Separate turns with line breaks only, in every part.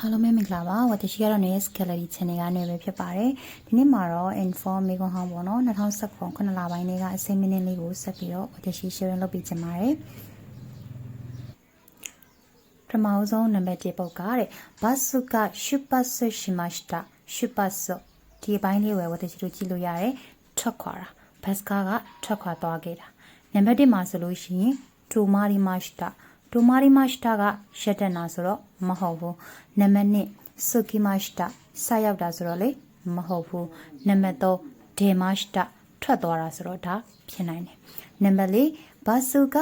အားလုံးပဲမင်္ဂလာပါဝတ်တရှိကတော့ News Gallery Channel ကနေပဲဖြစ်ပါတယ်ဒီနေ့မှာတော့ Inform မေကွန်ဟောင်းပေါ့နော်2019ခုနှစ်လပိုင်းလေးကအစိမ်းမင်းလေးကိုဆက်ပြီးတော့ဝတ်တရှိ sharing လုပ်ပေးချင်ပါတယ်ပထမဆုံးနံပါတ်1ပုတ်ကတဲ့ဘတ်စုကရှုပတ်ဆွရှိမစတာရှုပတ်ဆွဒီအပိုင်းလေးဝယ်ဝတ်တရှိတို့ကြည့်လို့ရတယ်ထွက်ခွာတာဘတ်စကားကထွက်ခွာသွားခဲ့တာနံပါတ်1မှာဆိုလို့ရှိရင်ဒူမာရီမစတာ ဒူမာရီမစတာကရှက်တနာဆိုတော့မဟုတ်ဘူးနံပါတ်2ဆုကီမစတာဆက်ရောက်တာဆိုတော့လေမဟုတ်ဘူးနံပါတ်3ဒေမစတာထွက်သွားတာဆိုတော့ဒါဖြစ်နိုင်တယ်နံပါတ်4ဘာစုက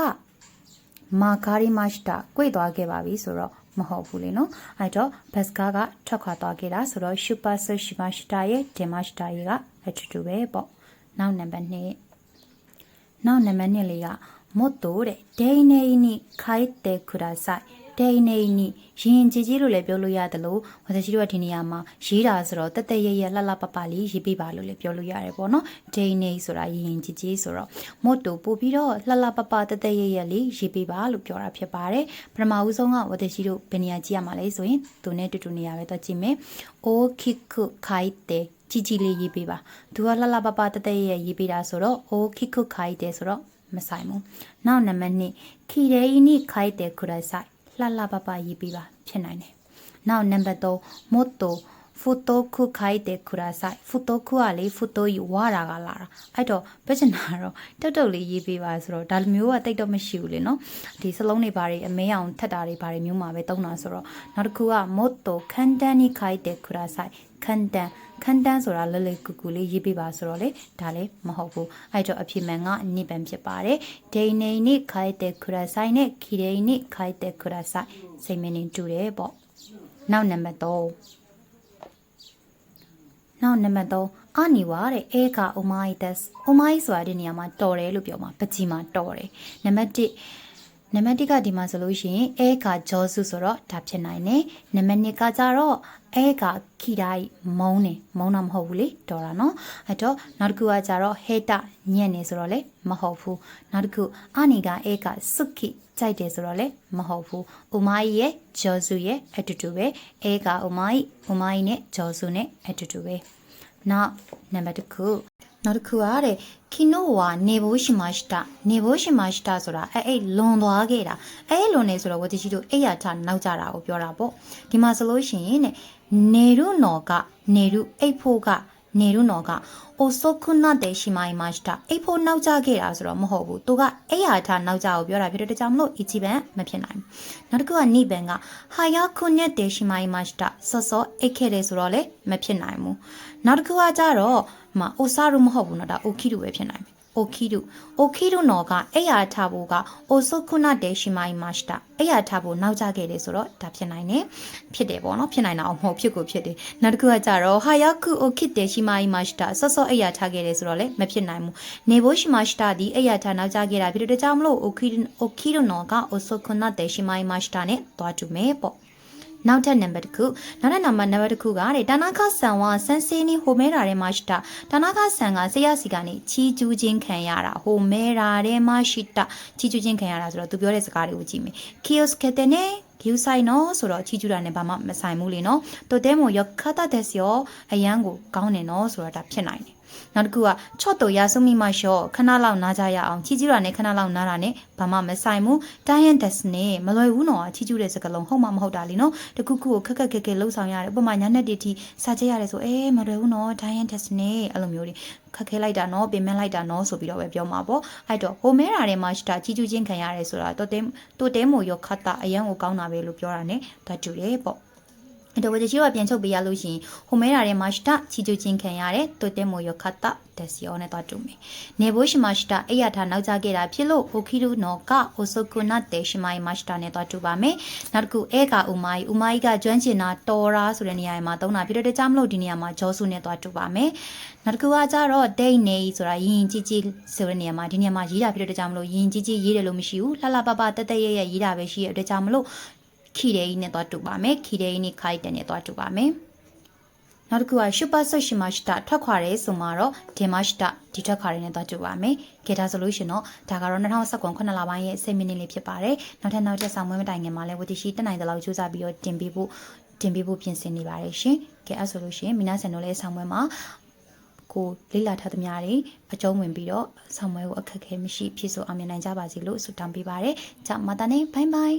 မာကာရီမစတာ꿰သွားခဲ့ပါပြီဆိုတော့မဟုတ်ဘူးလေနော်အဲ့တော့ဘတ်စကားကထွက်ခွာသွားခဲ့တာဆိုတော့ရှူပါဆရှိမစတာရဲ့ဒေမစတာရဲ့ကအတူတူပဲပေါ့နောက်နံပါတ်2နောက်နံပါတ်2လေးက もっとတဲ့丁寧に書いてください丁寧にရင်ကြည်ကြီးလို့လည်းပြောလို့ရတယ်လို့ဝသရှိတို့ကဒီနေရာမှာရေးတာဆိုတော့တက်တက်ရရလှလှပပလေးရေးပြပါလို့လည်းပြောလို့ရတယ်ပေါ့နော်丁寧ဆိုတာရင်ကြည်ကြီးဆိုတော့もっとပို့ပြီးတော့လှလှပပတက်တက်ရရလေးရေးပြပါလို့ပြောတာဖြစ်ပါတယ်ပထမဦးဆုံးကဝသရှိတို့ဘယ်နေရာကြည့်ရမှာလဲဆိုရင်သူနဲ့တူတူနေရာပဲတော့ကြည့်မယ်大きく書いてကြီးကြီးလေးရေးပေးပါသူကလှလှပပတက်တက်ရရရေးပေးတာဆိုတော့大きく書いてဆိုတော့ မဆိုင်ဘူး။နောက်နံပါတ်2ခီရေနီခိုက်တဲ့ခရဆိုင်လှလှပပရေးပြီးပါဖြစ်နိုင်တယ်။နောက်နံပါတ်3မတ်တိုဖူတိုခုခိုက်တဲ့ခရဆိုင်ဖူတိုခုကလေဖူတိုယူဝါတာကလာတာအဲ့တော့ပြချင်တာတော့တုတ်တုတ်လေးရေးပေးပါဆိုတော့ဒါလိုမျိုးကတိတ်တော့မရှိဘူးလေနော်ဒီစလုံးတွေဘာတွေအမဲအောင်ထက်တာတွေဘာတွေမျိုးမှာပဲတုံးတာဆိုတော့နောက်တစ်ခုကမတ်တိုခန်တန်နီခိုက်တဲ့ခရဆိုင် ခန်တန်ခန်းတန်းဆိုတာလဲလဲကူကူလေးရေးပြပါဆိုတော့လေဒါလည်းမဟုတ်ဘူးအဲ့တော့အဖြစ်မှန်ကနိဗ္ဗာန်ဖြစ်ပါတယ်ဒိနေနိခိုက်တဲ့ခရဆိုင်နဲ့ခီရေနိခိုက်တဲ့ခရဆိုင်စိတ်မင်းနေတူတယ်ပေါ့နောက်နံပါတ်3နောက်နံပါတ်3အနီဝါတဲ့အဲကအိုမိုင်းဒက်အိုမိုင်းဆိုတာဒီနေရာမှာတော်တယ်လို့ပြောမှာပကြီးမှာတော်တယ်နံပါတ်1 နံပါတ်1ကဒီမှာဆိုလို့ရှိရင်အဲကဂျောစုဆိုတော့ဒါဖြစ်နိုင်တယ်နံပါတ်2ကကြတော့အဲကခီတိုင်းမုံနေမုံတော့မဟုတ်ဘူးလေတော်တာနော်အဲ့တော့နောက်တစ်ခုကကြတော့ဟေတာညက်နေဆိုတော့လေမဟုတ်ဘူးနောက်တစ်ခုအနီကအဲကစုခိကြိုက်တယ်ဆိုတော့လေမဟုတ်ဘူးဥမာကြီးရဲ့ဂျောစုရဲ့အတူတူပဲအဲကဥမာကြီးဥမာကြီးနဲ့ဂျောစုနဲ့အတူတူပဲနောက်နံပါတ်တစ်ခု နောက်တစ်ခုကတဲ့ခီနိုဝါနေဘိုးရှိမရှိတာနေဘိုးရှိမရှိတာဆိုတာအဲ့အဲ့လွန်သွားခဲ့တာအဲ့လွန်နေဆိုတော့ဝတိရှိတို့အဲ့ရထနောက်ကြတာကိုပြောတာပေါ့ဒီမှာဆိုလို့ရှိရင်တဲ့နေရုနော်ကနေရုအိတ်ဖို့က နေရုနော်ကအိုဆိုခုနတဲ့ရှိမိုင်မတ်တာအိဖို့နောက်ကျခဲ့တာဆိုတော့မဟုတ်ဘူးသူကအဲ့ရထားနောက်ကျကိုပြောတာဖြစ်တဲ့ကြောင့်မလို့အီချီဘန်မဖြစ်နိုင်ဘူးနောက်တစ်ခုကနိဘန်ကဟာယာခုနဲ့တဲ့ရှိမိုင်မတ်တာဆော့ဆော့အိတ်ခဲ့တယ်ဆိုတော့လေမဖြစ်နိုင်ဘူးနောက်တစ်ခုကကြတော့မအိုဆာရုမဟုတ်ဘူးနော်ဒါအိုခီရုပဲဖြစ်နိုင်တယ် အိုခိရုအိုခိရုနော်ကအဲ့ရထဖို့ကအိုဆုခုနတေရှိမိုင်မာရှတာအဲ့ရထဖို့နောက်ကျခဲ့တယ်ဆိုတော့ဒါဖြစ်နိုင်တယ်ဖြစ်တယ်ပေါ့နော်ဖြစ်နိုင်တာအောင်မဟုတ်ဖြစ်ကိုဖြစ်တယ်နောက်တစ်ခုကကြတော့ဟာယကုအိုခိတေရှိမိုင်မာရှတာဆော့ဆော့အဲ့ရထခဲ့တယ်ဆိုတော့လည်းမဖြစ်နိုင်ဘူးနေဘိုရှိမာရှတာဒီအဲ့ရထနောက်ကျခဲ့တာဖြစ်တဲ့ကြောင့်မလို့အိုခိအိုခိရုနော်ကအိုဆုခုနတေရှိမိုင်မာရှတာနဲ့တွားတူမယ်ပေါ့ နောက်ထပ်နံပါတ်တစ်ခုနောက်ထပ်နံပါတ်နံပါတ်တစ်ခုကတဲ့တာနာခဆန်ဝါဆန်စေနီဟိုမဲရာထဲမှာရှိတာတာနာခဆန်ကဆရာစီကနေချီကျူးချင်းခံရတာဟိုမဲရာထဲမှာရှိတာချီကျူးချင်းခံရတာဆိုတော့သူပြောတဲ့စကားတွေကိုကြည့်မယ်ခီယိုစကတဲ့နဲ့ဂယူဆိုင်နော်ဆိုတော့ချီကျူးတာနဲ့ဘာမှမဆိုင်ဘူးလေနော်တိုတဲမိုယောခတာတက်စီယောအရန်ကိုကောင်းနေနော်ဆိုတော့ဒါဖြစ်နိုင်တယ် နောက်တစ်ခုကချော့တော်ရဆုမိမရှော့ခဏလောက်နားကြရအောင်ချီကျူးတာနဲ့ခဏလောက်နားတာနဲ့ဘာမှမဆိုင်ဘူးတိုင်းယန်တက်စ်နဲ့မလွယ်ဘူးနော်ချီကျူးတဲ့စကလုံးဟုတ်မှမဟုတ်တာလीနော်တခုခုကိုခက်ခက်ခဲခဲလှုပ်ဆောင်ရတယ်ဥပမာညာနဲ့တီတီစာချက်ရတယ်ဆိုအဲမလွယ်ဘူးနော်တိုင်းယန်တက်စ်နဲ့အဲ့လိုမျိုးတွေခက်ခဲလိုက်တာနော်ပြင်မဲ့လိုက်တာနော်ဆိုပြီးတော့ပဲပြောမှာပေါ့အဲ့တော့ဟိုမဲတာထဲမှာရှိတာချီကျူးချင်းခံရတယ်ဆိုတာတိုတဲတိုတဲမိုရောခတ်တာအရန်ကိုကောင်းတာပဲလို့ပြောတာ ਨੇ တတူတယ်ပေါ့ အဲ့တော့ဝေချီကပြန်ချုပ်ပေးရလို့ရှိရင်ဟိုမဲတာထဲမှာရှိတာချီကျူးချင်းခံရတယ်တိုတဲမိုရောခတ်တာတက်စီယောနဲ့တွားတူမယ်နေဘိုရှိမရှိတာအဲ့ရထားနောက်ကျခဲ့တာဖြစ်လို့ဟိုခီရူနော်ကအိုဆိုကူနာတေရှိမိုင်မရှိတာနဲ့တွားတူပါမယ်နောက်တစ်ခုအဲကဥမိုင်ဥမိုင်ကကျွမ်းကျင်တာတော်ရာဆိုတဲ့နေရာမှာသုံးတာဖြစ်တဲ့ကြောင့်မလို့ဒီနေရာမှာဂျောဆုနဲ့တွားတူပါမယ်နောက်တစ်ခုကကြတော့ဒိတ်နေဆိုတာရင်ကြီးကြီးဆိုတဲ့နေရာမှာဒီနေရာမှာရေးတာဖြစ်တဲ့ကြောင့်မလို့ရင်ကြီးကြီးရေးတယ်လို့မရှိဘူးလှလှပပတက်တက်ရရရေးတာပဲရှိရတဲ့ကြောင့်မလို့ ခီရဲကြီးနဲ့တွားတူပါမယ်ခီရဲကြီးနဲ့ခိုက်တဲ့နဲ့တွားတူပါမယ်နောက်တစ်ခုကရှုပါဆွရှိမရှိတာထွက်ခွာရဲဆိုမှတော့ဒီမရှိတာဒီထွက်ခွာရဲနဲ့သွားကြည့်ပါမယ်။ကေတာဆိုလို့ရှင်တော့ဒါကတော့2019ခုနှစ်လပိုင်းရဲ့10မိနစ်လေးဖြစ်ပါတယ်။နောက်ထပ်နောက်ထပ်ဆောင်မွေးမတိုင်ခင်မှာလည်းဝတီရှိတက်နိုင်တဲ့လောက်ကြိုးစားပြီးတော့တင်ပေးဖို့တင်ပေးဖို့ပြင်ဆင်နေပါတယ်ရှင်ကဲအဲ့ဆိုလို့ရှိရင်မိနာဆန်တို့လည်းဆောင်ပွဲမှာကိုလေးလာထားသမျှတွေအကျုံးဝင်ပြီးတော့ဆောင်ပွဲကိုအခက်အခဲမရှိဖြစ်ဆိုအောင်မြင်နိုင်ကြပါစေလို့ဆုတောင်းပေးပါရစေ။ကြောင့်မတန်နေဘိုင်ဘိုင်